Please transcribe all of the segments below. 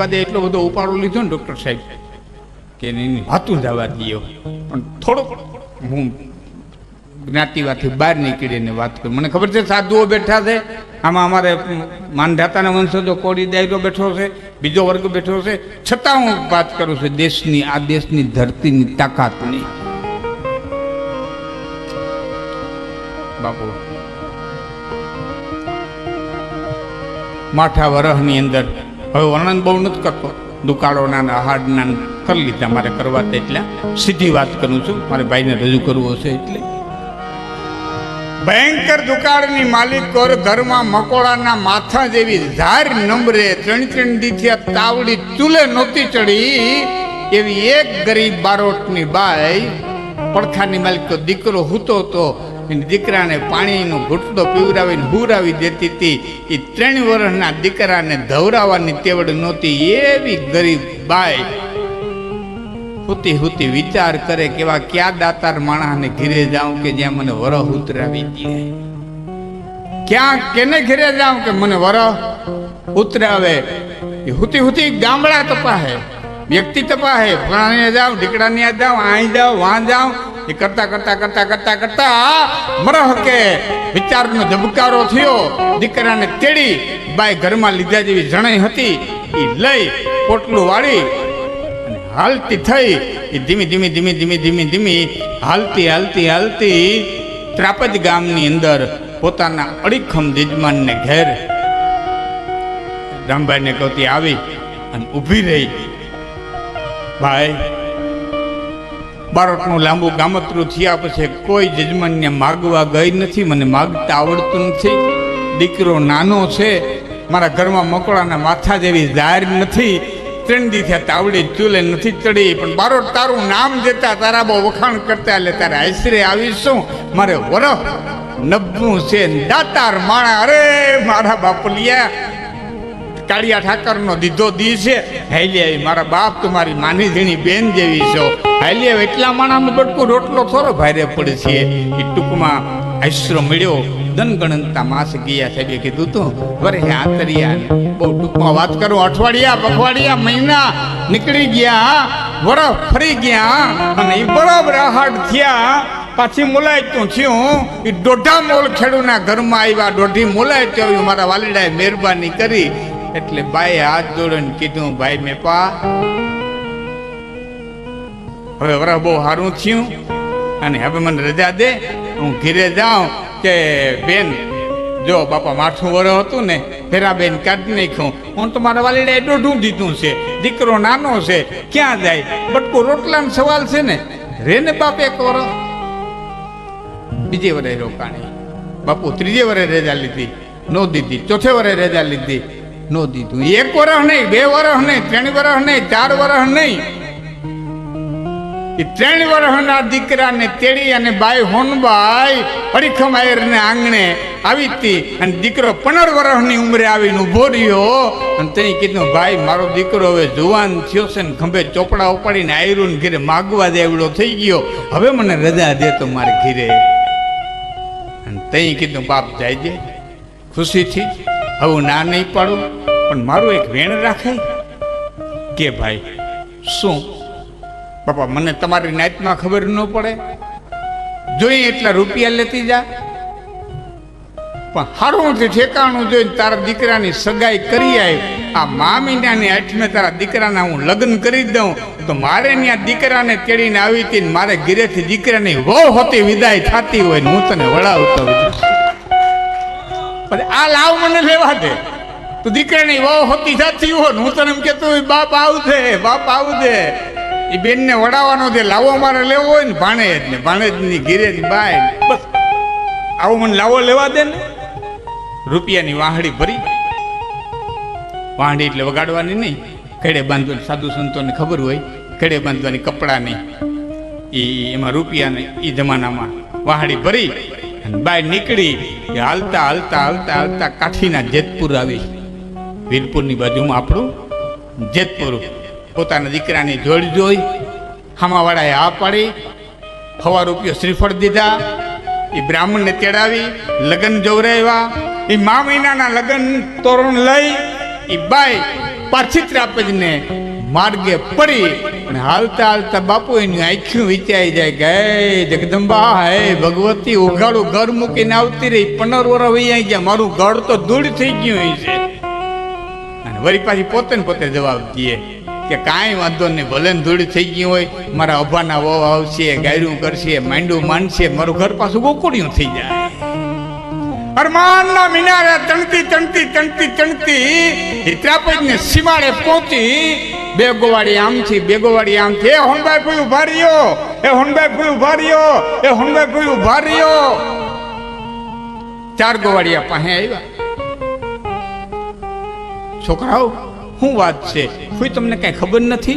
જ્ઞાતિવાદે એટલો બધો ઉપાડો લીધો ને ડૉક્ટર સાહેબ, કે એની જવા દઈએ પણ થોડોક હું જ્ઞાતિવાથી બહાર નીકળીને વાત કરું. મને ખબર છે સાધુઓ બેઠા છે, આમાં અમારે માનધાતાના વંશજો કોડી દાયરો બેઠો છે, બીજો વર્ગ બેઠો છે. છતાં હું વાત કરું છું, દેશની, આ દેશની ધરતીની તાકાતની. બાપુ, માઠા વરહની અંદર હવે વર્ણન બહુ નથી કરતો. દુકાળોના આહારના કરી લીધા મારે કરવા એટલે સીધી વાત કરું છું. મારે ભાઈને રજૂ કરવું હશે એટલે. ભયંકર દુકાળની માલિકો ઘરમાં મકોડાના માથા જેવી ધાર નંબરે ત્રણ ત્રણ દીથી તાવડી ચૂલે નહોતી ચડી એવી એક ગરીબ બારોટની બાઈ પડખાની માલિક દીકરો હૂતો તો એને દીકરાને પાણીનો ઘૂંટડો પીવરાવીને હુરાવી દેતી હતી. એ ત્રણ વર્ષના દીકરાને ધવરાવાની તેવડ નહોતી. એવી ગરીબ બાઈ હુતી હુતી વિચાર કરે કેવા ક્યાં દાતાર માણસને ઘીરે જાઉં કે જ્યાં મને વરહ ઉતરાવી દે. ક્યાં કેને ઘીરે જાઉં કે મને વરહ ઉતરાવે? એ હુતી હુતી ગામડા તપાહે, વ્યક્તિ તપાહે. ફલાણે જાઉં ઢીકડાની જાઉં અહીં જાઉં વાં જાઉં એ કરતા કરતા કરતા કરતા કરતા મરહ કે વિચારનો ધબકારો થયો. દીકરાને તેડી બાઈ ઘરમાં લીધા જેવી જણાઈ હતી. એ લઈ પોટલું વાળી અને હાલતી થઈ. એ ધીમી ધીમી ધીમી ધીમી ધીમી ધીમી હાલતી હાલતી હાલતી ત્રાપજ ગામની અંદર પોતાના અડીખમ યજમાનને ઘેર રામભાઈને કહોતી આવી અને ઊભી રહી. ભાઈ બાળકનું લાંબુ ગામતરું થયા પછી કોઈ જજમાનને માગવા ગઈ નથી, મને માગતા આવડતું નથી. દીકરો નાનો છે, મારા ઘરમાં મકોડાના માથા જેવી જાહેર નથી, ત્રણ દીથી તાવડી ચૂલે નથી ચડી, પણ બારોટ તારું નામ દેતા તારા બહુ વખાણ કરતા, એટલે તારે આશરે આવીશું. મારે વરફ નબનું છે, દાતાર માણા, અરે મારા બાપલિયા. કાળિયા ઠાકરનો દીધો દી છે. હાલી આવી મારા બાપ તમારી મારી માની ઝીણી બેન જેવી છો. હાલી આવી એટલા માણાનું બટકું રોટલો થોડો ભારે પડે છે. એ ટૂંકમાં આશરો મળ્યો. દનગણનતા માસ ગયા સાહેબે કીધું તું, વરે આતરિયા બહુ ટૂંકમાં વાત કરું. અઠવાડિયા પખવાડિયા મહિના નીકળી ગયા વરફ ફરી ગયા અને એ બરાબર આહાડ થયા પાછી મોલાયતું થયું. એ દોઢા મોલ ખેડૂના ઘરમાં આવ્યા. દોઢી મોલાયતું આવ્યું મારા વાલીડાએ મહેરબાની કરી. એટલે ભાઈ હાથ જોડીને કીધું, ભાઈ મેં પા. હવે વરા બહુ સારું થયું અને હવે મને રજા દે. હું ઘીરે જાઉં કે બેન, જો બાપા માઠું વરો હતું ને ફેરા બેન કાઢી નાખ્યું. હું તો મારા વાલીડાએ દોઢું દીધું છે. દીકરો નાનો છે. ક્યાં જાય? બટકો રોટલાનો સવાલ છે ને. રે ને બાપ એક વરહ. બીજે વરે રોકાણી. બાપુ ત્રીજે વરે રજા લીધી. નો દીધી. ચોથે વરે રજા લીધી. નો દીધું. એક વર્ષ નહીં, બે વર્ષ નહીં, ત્રણ વર્ષ નહીં, ચાર વર્ષ નહીં. એ ત્રણ વર્ષના દીકરાને તેડી અને બાઈ હોનબાઈ અડીખમ આયરને આંગણે આવી હતી. અને દીકરો પંદર વર્ષની ઉંમરે આવીને ઊભો રહ્યો. અને તેને કીધું, ભાઈ, મારો દીકરો હવે જુવાન થયો છે ને ખંભે ચોપડા ઉપાડીને આયરું ઘીરે માગવા દેવડો થઈ ગયો. હવે મને રજા દે તો મારે ઘીરે. અને તઈ કીધું, બાપ, જાય ખુશીથી હવે ના નહીં પાડું, પણ મારું એક વેણ રાખે. કે ભાઈ, શું? બાપા, મને તમારી નાતમાં ખબર ન પડે. જોઈએ એટલા રૂપિયા લેતી જા. પણ હારું તે ઠેકાણું જોઈને તારા દીકરાની સગાઈ કરી આવી આ મા મહિનાની આઠમે તારા દીકરાના હું લગ્ન કરી દઉં. તો મારે ત્યાં દીકરાને તેડીને આવી હતી મારે ગીરેથી દીકરાની વહુ હોતી વિદાય થતી હોય હું તને વળાવતો પણ આ લાવ મને લેવા દે. તો દીકરાની વહુ હોતી જાતી ને, હું તને એમ કહેતો બાપ આવજે બાપ આવજે. એ બેનને વડાવવાનો જે લાવો મારે લેવો હોય ને, ભાણેજ ને, ભાણેજની ઘીરે બાય બસ. આવો મને લાવો લેવા દે ને. રૂપિયાની વાહડી ભરી વાહડી એટલે વગાડવાની નહીં. કડે બાંધવાની સાધુ સંતોને ખબર હોય, કેડે બાંધવાની કપડાની એ એમાં રૂપિયાને એ જમાનામાં વાહડી ભરી બાય નીકળી, એ હાલતા હાલતા હાલતા હાલતા કાઠીના જેતપુર આવી. વીરપુરની બાજુમાં આપણું જેતપુર. પોતાના દીકરાની જોડ જોઈ, હામાવાળાએ આ પાડી ફવા રૂપિયો શ્રીફળ દીધા, એ બ્રાહ્મણને તેડાવી, લગ્ન જોવરાવ્યા એ મા મહિનાના લગ્ન તોરણ લઈ, એ બાઈ પાછી ત્રાપજને માર્ગે પડી અને હાલતા હાલતા બાપુ એની આંખ્યું વિચારી જાય હે જગદંબા, હે ભગવતી, ઉઘાડું ઘર મૂકીને આવતી રહી. પંદર વર વહી ગયા. મારું ઘર તો દૂર થઈ ગયું હોય છે. અને વળી પાછી પોતે ને પોતે જવાબ દઈએ કે, કાંઈ વાંધો નહીં, ભલે ધૂળ થઈ ગયું હોય. મારા અભાના વહુ આવશે ગાયરું કરશે, માંડું માંડશે મારું ઘર પાછું ગોકુડિયું થઈ જાય. અરમાનના મિનારે તણતી તણતી તણતી તણતી હિત્રાપજને સીમાડે પહોંચી બે ગોવાડી આમથી બે ગોવાડી આમથી એ હોનભાઈ, કોઈ ઊભા રહ્યો? એ હોનભાઈ, કોઈ ઊભા રહ્યો? એ હોનભાઈ, કોઈ ઊભા રહ્યો? ચાર ગોવાડિયા પાસે આવ્યા. છોકરાઓ, શું વાત છે? કોઈ તમને કઈ ખબર નથી?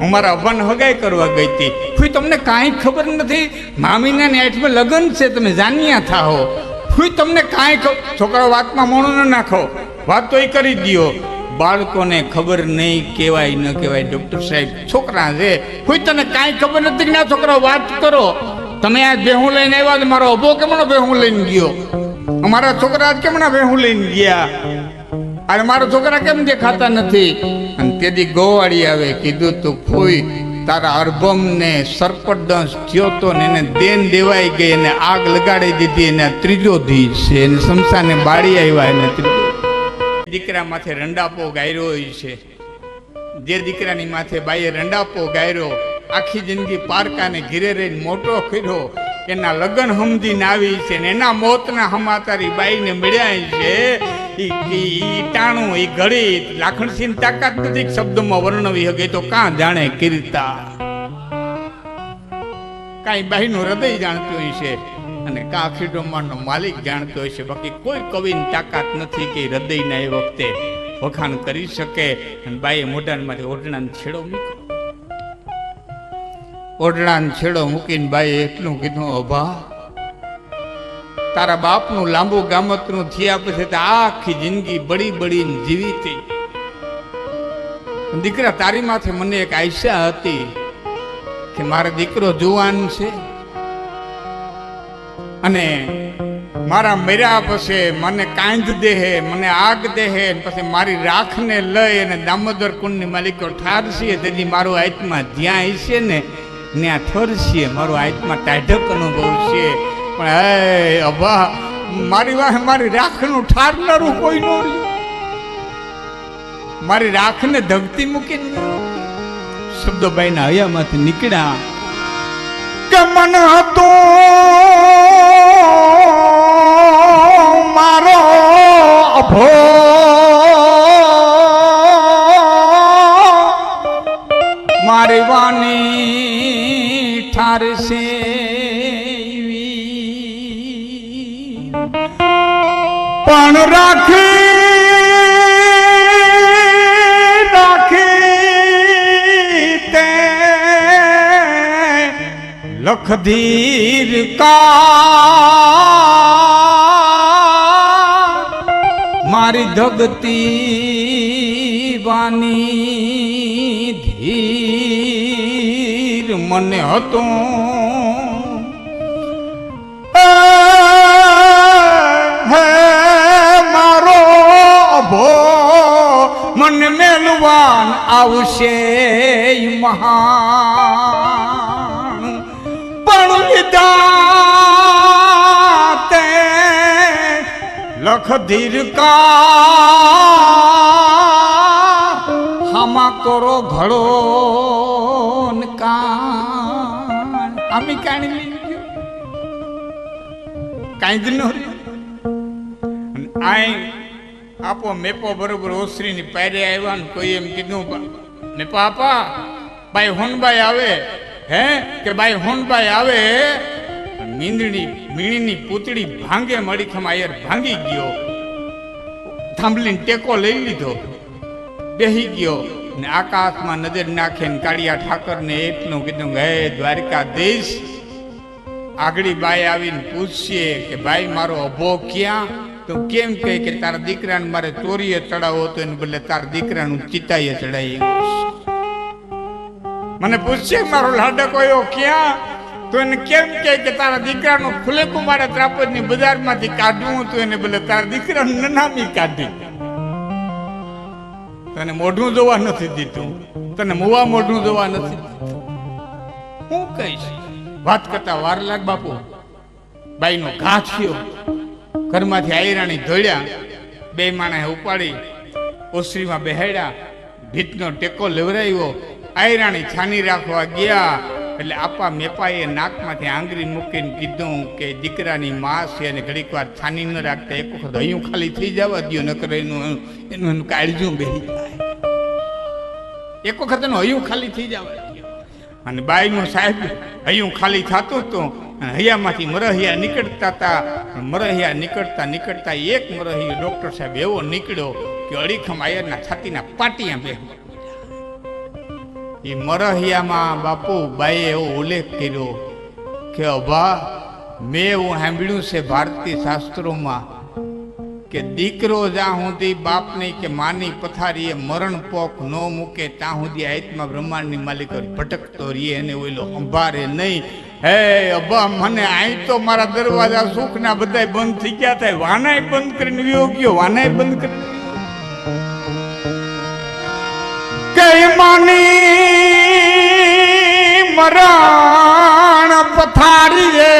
હું મારા અભાને હગાઈ કરવા ગઈ હતી. કોઈ તમને કાંઈ ખબર નથી? મામીના નેટમાં લગ્ન છે, તમે જાણ્યા થાઓ કોઈ તમને કાંઈ છોકરાઓ, વાતમાં મોણું ન નાખો. વાત તો એ કરી દ્યો. બાળકોને ખબર નહીં કહેવાય, ન કહેવાય. ડૉક્ટર સાહેબ, છોકરા છે. કોઈ તને કાંઈ ખબર નથી કે ના છોકરાઓ વાત કરો. તમે આ ભેહું લઈને આવ્યા તો મારો અભો કેમનો ભેહું લઈને ગયો? અમારા છોકરા કેમના ભેહું લઈને ગયા? અને મારા છોકરા કેમ દેખાતા નથી? અને તેથી ગોવાળી આવે, કીધું તું, ફોઈ, તારા અર્ભમ ને સર્પદંશ થયો તો ને એને દેન દેવાઈ ગઈ અને આગ લગાડી દીધી, એને ત્રીજો ધી છે. એને શમશાને બાળી આવ્યા, એને ત્રીજો દીકરા માથે રંડાપો ગાયરો હોય છે. જે દીકરાની માથે બાઈએ રંડાપો ગાયરો, આખી જિંદગી પારકાને ઘીરે રહીને મોટો કર્યો, એના લગ્ન સમજીને આવી છે ને એના મોતના હમાતારી બાઈને મળ્યા છે. ટાણું એ ઘડી લાખણસિંહ તાકાત નથી શબ્દમાં વર્ણવી શકે તો કાં જાણે કીર્તા? કાંઈ બાઈનું હૃદય જાણતું છે. અને કા આખી બ્રહ્માંડનો માલિક જાણતો હશે બાકી કોઈ કવિની તાકાત નથી કે હૃદયના એ વખતે વખાણ કરી શકે. અને બાઈએ મોઢામાંથી ઓઢણાનો છેડો મૂક્યો. ઓઢણાનો છેડો મૂકીને બાઈએ એટલું કીધું અભા તારા બાપનું લાંબુ ગામતનું થયા પછી આખી જિંદગી બળી બળીને જીવી હતી દીકરા તારી માથે મને એક આશા હતી કે મારો દીકરો જુવાન છે. અને મારા મર્યા પછી મને કાંધ દેહે, મને આગ દેહે પછી મારી રાખને લઈ અને દામોદર કુંડની માલિકો ઠારશે તેથી મારું આત્મા જ્યાં હશે ને, ત્યાં ઠરશે મારું આત્મા ટાઢક અનુભવ છે પણ હે અભા, મારી વાહે મારી રાખનું ઠારનારું કોઈ ન મારી રાખને ધગતી મૂકીને. શબ્દોબાઈના હૈયામાંથી નીકળ્યા કે મન હતો અભો મારી વાની ઠારશે પણ રાખી રાખી તે લખધીર કા મારી જગતી વાની ધીર મને હતો. હે મારો અભો, મન મેલવાન આવશે મહાન. પણ વિધાતે લખ ધીરકા હામા કરો ઘડો કાન કાણી કાંઈ ન આય આપો મેપો બરોબર ઓસરીની પાયરે આવ્યા ને કોઈ એમ કીધું ને પાપા આપા બાઈ હોનબાઈ આવે, હે? કે ભાઈ હોનભાઈ આવે મીંદડી મીણીની પૂતળી ભાંગે મળી ખમાયર ભાંગી ગયો. થાંભલીને ટેકો લઈ લીધો. બેહી ગયો ને આકાશમાં નજર નાખે ને કાળિયા ઠાકરને એટલું કીધું હે હે દ્વારિકાધીશ, આગળી બાઈ આવીને પૂછશે કે, ભાઈ, મારો અભો ક્યાં? તો કેમ કહે કે તારા દીકરાને મારે ચોરીએ ચડાવો તો એને બદલે તારા દીકરાનું ચિતાઈએ ચડાવી મને પૂછશે મારો લાડકો કયો ક્યાં? તો એને કેમ કહે કે તારા દીકરાનું ફુલેકું મારે ત્રાપજની બજારમાંથી કાઢવું તો એને બદલે તારા દીકરાનું નનામી કાઢી. તને મોઢું જોવા નથી દીધું, તને મુવા મોઢું જોવા નથી હું કહીશ, વાત કરતા વાર લાગ બાપુ. બાઈનો ઘા થયો, ઘરમાંથી આયરાણી ધોળ્યા, બે માણે ઉપાડી, ઓસરીમાં બેહાડ્યા, ભીતનો ટેકો લેવરાયો, આયરાણી છાની રાખવા ગયા એટલે આપા મેપાએ નાકમાંથી આંગળી મૂકીને કીધું કે દીકરાની માં છે અને ઘડીક વાર છાની ન રાખતા એક વખત હૈયું ખાલી થઈ જવા દો નકર એનું એનું એનું કાળજું બેહી જાય. એક વખત એનું હૈયું ખાલી થઈ જવા અને બાઈનું સાહેબ હૈયું ખાલી થતું હતું હૈયામાંથી મરહિયા નીકળતા હતા. મરહિયા નીકળતા નીકળતા એક મરહિયો ડોક્ટર સાહેબ એવો નીકળ્યો કે અડીખમ આયરના છાતીના પાટિયા બે એ મરહિયામાં બાપુ બાઈએ એવો ઉલ્લેખ કર્યો કે, અભા, મેં એવું સાંભળ્યું છે ભારતીય શાસ્ત્રોમાં કે દીકરો જ્યાં સુધી બાપની કે માની પથારીએ મરણ પોક ન મૂકે, ત્યાં સુધી આત્મા બ્રહ્માંડની માલિક ભટકતો રહીએ અને ઓઈલો અંભારે નહીં. હે અભા, મને અહીં તો મારા દરવાજા સુખના બધાય બંધ થઈ ગયા થાય. વાનાય બંધ કરીને વિયો ગયો, વાનાય બંધ કરીને કઈ માની મરણ પથારીએ.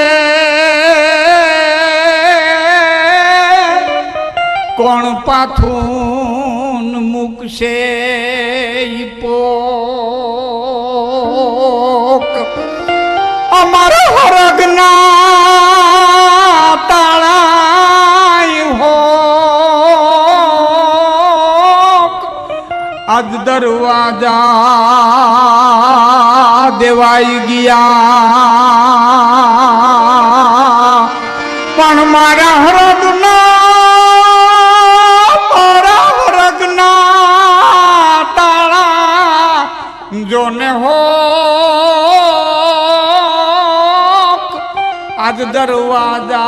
કોણ પાથું મૂકશે અમાર હરગના તાળાય હોક. આજ દરવાજા દેવાઈ ગયા. પણ મારા હરદ મારા હરગના તાળા જોને હો. આજ દરવાજા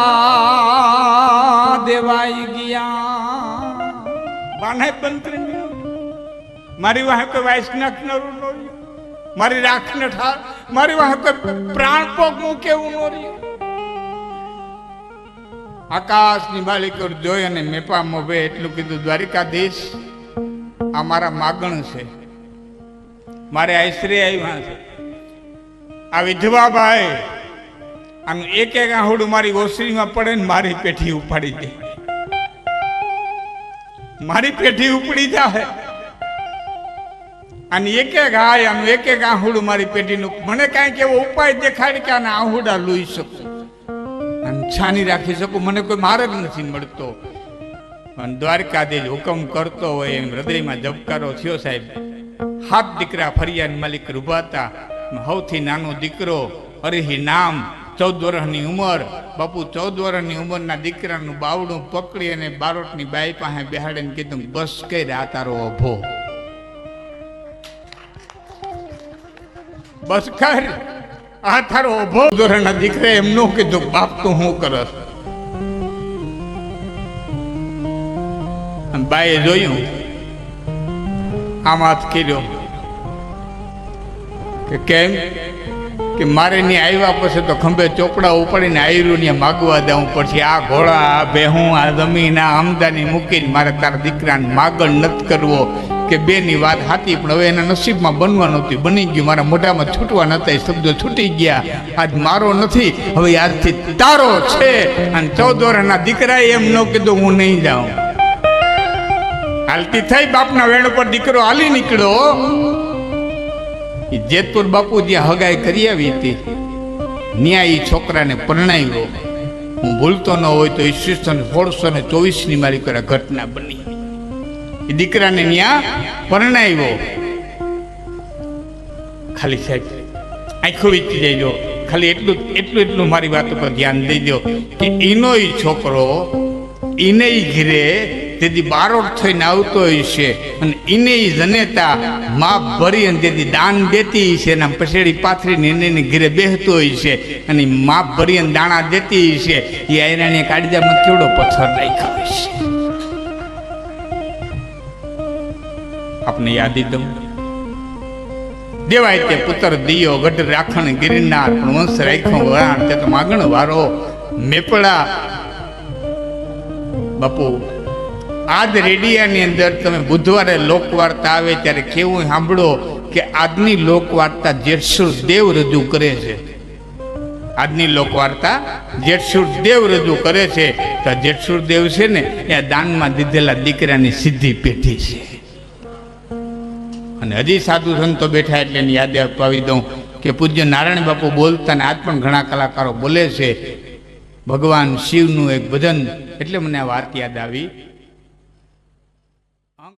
દેવાઈ ગયા. બાને પંત્રી મારી વાહે કોઈ ન રહ્યું મારી રાખને ઠાર, મારી વાહે પ્રાણ પોક મૂકે એવું ન રહ્યું? આકાશની માલિકો જોઈ અને મેપા મોભે એટલું કીધું, દ્વારિકાધીશ, આ મારા માગણ છે. મારે આશરે આવ્યા છે. આ વિધવા ભાઈ આનું એક એક આહુડું મારી ઓસરીમાં પડે ને મારી પેઠી ઉપાડી દે. મારી પેઠી ઉપડી જાય અને એક એક હાય આનું એક એક આહુડું મારી પેટીનું મને કાંઈક એવો ઉપાય દેખાડ કે આના આહુડા લોહી શકું. અને છાની રાખી શકું. મને કોઈ માર્ગ નથી મળતો. પણ દ્વારકાધીશ હુકમ કરતો હોય એમ હૃદયમાં જબકારો થયો સાહેબ. હાથ દીકરા ફરિયાદ માલિક રૂભાતા સૌથી નાનો દીકરો, હરિહી નામ, ચૌદ વર્ષની ઉંમર. બાપુ ચૌદ વર્ષની ઉંમરના દીકરાનું બાવડું પકડી અને બારોટની બાઈ પાસે બેહાડીને કીધું, બસ કઈ આ તારો અભો. બસ કર. આ તારો ઓભો ધોરણના દીકરા એમનું કીધું, બાપ, તું હું કરસ? બાએ જોયું આમ હાથ કર્યો કે કેમ? કે મારે ની આવ્યા પછી તો ખંભે ચોપડા ઉપાડીને આયરું ને માગવા દેવું પછી આ ઘોડા, આ ભેહું આ જમીન, આ આમદાની મૂકીને મારે તારા દીકરાને માગણ નથી કરવો. કે બેની વાત હતી પણ હવે એના નસીબમાં બનવા નહોતી. બની ગયું. મારા મોઢામાં છૂટવા નતા એ શબ્દો છૂટી ગયા. આજ મારો નથી. હવે આજથી તારો છે. અને ચૌદ દીકરાએ એમ ન કીધું, હું નહીં જાઉં. હાલતી થઈ બાપના વેણ ઉપર દીકરો હાલી નીકળ્યો. જેતપુર બાપુ જ્યાં હગાઈ કરી આવી હતી, ત્યાં એ છોકરાને પરણાવ્યો. હું ભૂલતો ન હોય તો ઈસવીસન, સોળસો ને ચોવીસની મારી ઘટના બની. એ દીકરાને ત્યાં પરણાવ્યો. ખાલી સાહેબ, આંખો વીતી જઈજો ખાલી એટલું એટલું એટલું મારી વાત ઉપર ધ્યાન દેજો કે એનો છોકરો એને ઘીરે ઘરે તેથી બારોટ થઈને આવતો છે અને એને જનેતા માપ ભરી અને તેથી દાન દેતી છે અને પછેડી પાથરીને એને એની બેહતો હશે અને માપ ભરી અને દાણા દેતી હશે એ આયરાણીએ કાળજામાં કેવડો પથ્થર રાખ્યો હોય આપને યાદી દઉં. દેવાય તે પુત્ર દિયો ગઢ રાખણ ગિરનાર, પણ વંશ રાખ્યો વરાણ. તે તો માગણ વારો મેપડા બાપુ, આજ રેડિયાની અંદર તમે બુધવારે લોકવાર્તા આવે ત્યારે કેવું સાંભળો કે આજની લોકવાર્તા જેઠસુર દેવ રજૂ કરે છે. આજની લોકવાર્તા જેઠસુર દેવ રજૂ કરે છે. તો જેઠસુર દેવ છે ને, એ દાનમાં દીધેલા દીકરાની સીધી પેઢી છે. અને હજી સાધુ સંતો બેઠા એટલે એની યાદ અપાવી દઉં કે પૂજ્ય નારાયણ બાપુ બોલતા ને આજ પણ ઘણા કલાકારો બોલે છે. ભગવાન શિવનું એક ભજન, એટલે મને આ વાત યાદ આવી.